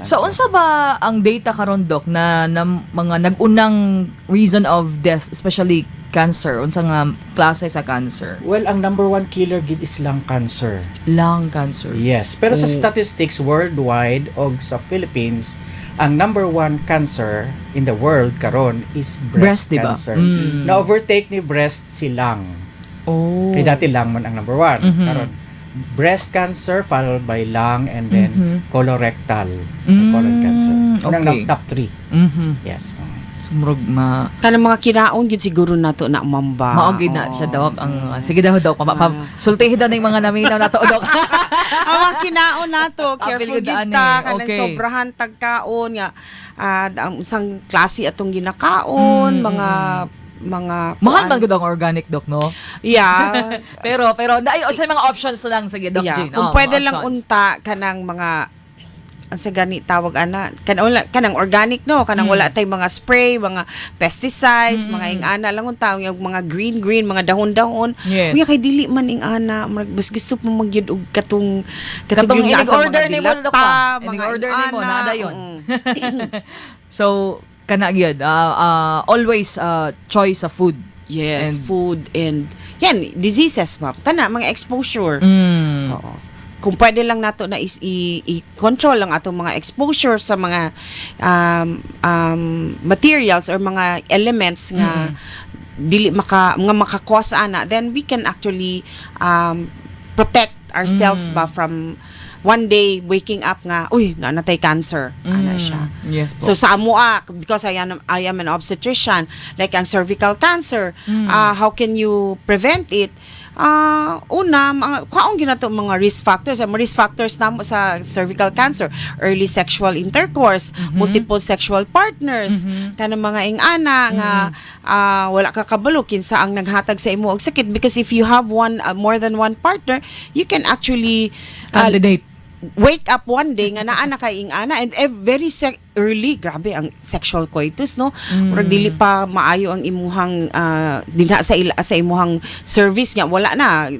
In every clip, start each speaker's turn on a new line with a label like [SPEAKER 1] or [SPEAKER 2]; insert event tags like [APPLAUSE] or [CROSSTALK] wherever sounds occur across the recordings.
[SPEAKER 1] So unsa ba ang data karon dok na, na mga nagunang reason of death especially cancer unsa nga klase sa cancer?
[SPEAKER 2] Well, ang number one killer gid is lung cancer.
[SPEAKER 1] Lung cancer.
[SPEAKER 2] Yes, pero sa
[SPEAKER 1] Oh.
[SPEAKER 2] statistics worldwide o sa Philippines, ang number one cancer in the world karon is breast,
[SPEAKER 1] Breast, diba?
[SPEAKER 2] cancer.
[SPEAKER 1] Mm.
[SPEAKER 2] Na-overtake ni breast si lung.
[SPEAKER 1] Oh.
[SPEAKER 2] Kaya dati lung man ang number one.
[SPEAKER 1] Mhm.
[SPEAKER 2] Karon, breast cancer followed by lung and then
[SPEAKER 1] Mhm.
[SPEAKER 2] colorectal.
[SPEAKER 1] Mm,
[SPEAKER 2] colon cancer. Unang
[SPEAKER 1] okay.
[SPEAKER 2] top three.
[SPEAKER 1] Mhm.
[SPEAKER 2] Yes.
[SPEAKER 1] Sumurog ma
[SPEAKER 3] Kanang mga kinaon gid siguro nato na mamba.
[SPEAKER 1] maogid na
[SPEAKER 3] Oo.
[SPEAKER 1] siya dok ang sige daw dok pa, pa,
[SPEAKER 3] Ah.
[SPEAKER 1] sultihin daw ning mga naminaw nato dok. [LAUGHS]
[SPEAKER 3] ang mga kinaon nato, [LAUGHS] careful gid ta kanang
[SPEAKER 1] Okay.
[SPEAKER 3] sobrahan tagkaon nga ah, ang isang klase atong ginakaon,
[SPEAKER 1] Mm,
[SPEAKER 3] mga mga
[SPEAKER 1] Mahal man gud ang organic dok no.
[SPEAKER 3] Yeah. [LAUGHS]
[SPEAKER 1] Pero pero na sa mga options lang sige dok
[SPEAKER 3] yeah.
[SPEAKER 1] Jean.
[SPEAKER 3] Kung
[SPEAKER 1] Oh,
[SPEAKER 3] pwede lang
[SPEAKER 1] options.
[SPEAKER 3] unta kanang mga ang sa gani tawag ana kanang wala kanang organic no kanang
[SPEAKER 1] Mm.
[SPEAKER 3] wala tay mga spray mga pesticides
[SPEAKER 1] Mm.
[SPEAKER 3] mga ingana lang unta yung mga green green mga dahon-dahon
[SPEAKER 1] Yes.
[SPEAKER 3] Uya kay dili man ing ana Marag- mas gusto pa magyud og katong
[SPEAKER 1] Katong
[SPEAKER 3] yung
[SPEAKER 1] inig
[SPEAKER 3] lasa,
[SPEAKER 1] order
[SPEAKER 3] mga
[SPEAKER 1] ni mo, pa.
[SPEAKER 3] mga
[SPEAKER 1] order ni mo,
[SPEAKER 3] ingana,
[SPEAKER 1] nada yun.
[SPEAKER 3] mm. [LAUGHS] [LAUGHS]
[SPEAKER 1] So kana gyud ah, ah, always ah, choice sa food.
[SPEAKER 3] Yes,
[SPEAKER 1] And-
[SPEAKER 3] food and yan diseases ma'am. Kana mga exposure.
[SPEAKER 1] Mm.
[SPEAKER 3] Oo. Kung pwede lang nato na is i-control lang atong mga exposure sa mga um, um, materials or mga elements nga dili maka nga makakuha sa ana then we can actually um, protect ourselves
[SPEAKER 1] Mm.
[SPEAKER 3] ba from one day waking up nga uy naanatay cancer ana
[SPEAKER 1] Mm.
[SPEAKER 3] siya
[SPEAKER 1] Yes po.
[SPEAKER 3] So sa amoa, because I am, I am an obstetrician, like ang cervical cancer,
[SPEAKER 1] Mm.
[SPEAKER 3] ah, how can you prevent it? Ah, una, mga, kaong ginato mga risk factors. Ang mga risk factors na sa cervical cancer, early sexual intercourse,
[SPEAKER 1] Mm-hmm.
[SPEAKER 3] multiple sexual partners, kanang mga ingana nga ah, wala ka kabalo kinsa ang naghatag sa imo og sakit because if you have one ah, more than one partner, you can actually ah,
[SPEAKER 1] candidate.
[SPEAKER 3] Wake up one day nga naa na kay ing ana and eh, very sec- early grabe ang sexual coitus no? Murag dili pa maayo ang imuhang ah, dinha sa ila, sa imuhang service nga wala na.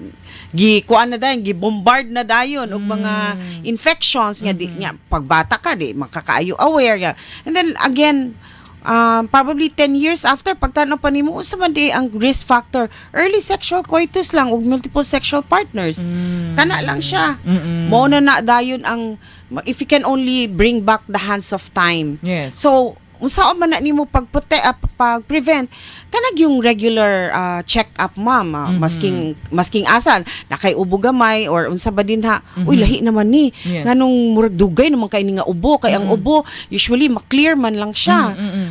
[SPEAKER 3] Gi kuan na dayon gi bombard na dayon og mga infections nga di nga pagbata ka di makakaayo aware nga and then again um, probably 10 years after pagtanaw pa nimo unsa man di ang risk factor early sexual coitus lang og multiple sexual partners kana lang siya
[SPEAKER 1] Mm-mm.
[SPEAKER 3] Mao na na dayon ang if you can only bring back the hands of time.
[SPEAKER 1] Yes.
[SPEAKER 3] So, unsa man na nimo pag pag prevent kanag yung regular ah, check up ma'am ah,
[SPEAKER 1] Mhm.
[SPEAKER 3] masking masking asan nakay ubo gamay or unsa ba din ha uy lahi naman ni
[SPEAKER 1] Yes.
[SPEAKER 3] nganong murag dugay naman kay ni nga ubo kay ang
[SPEAKER 1] Mhm.
[SPEAKER 3] ubo usually ma-clear man lang siya
[SPEAKER 1] Mm, mm, mm.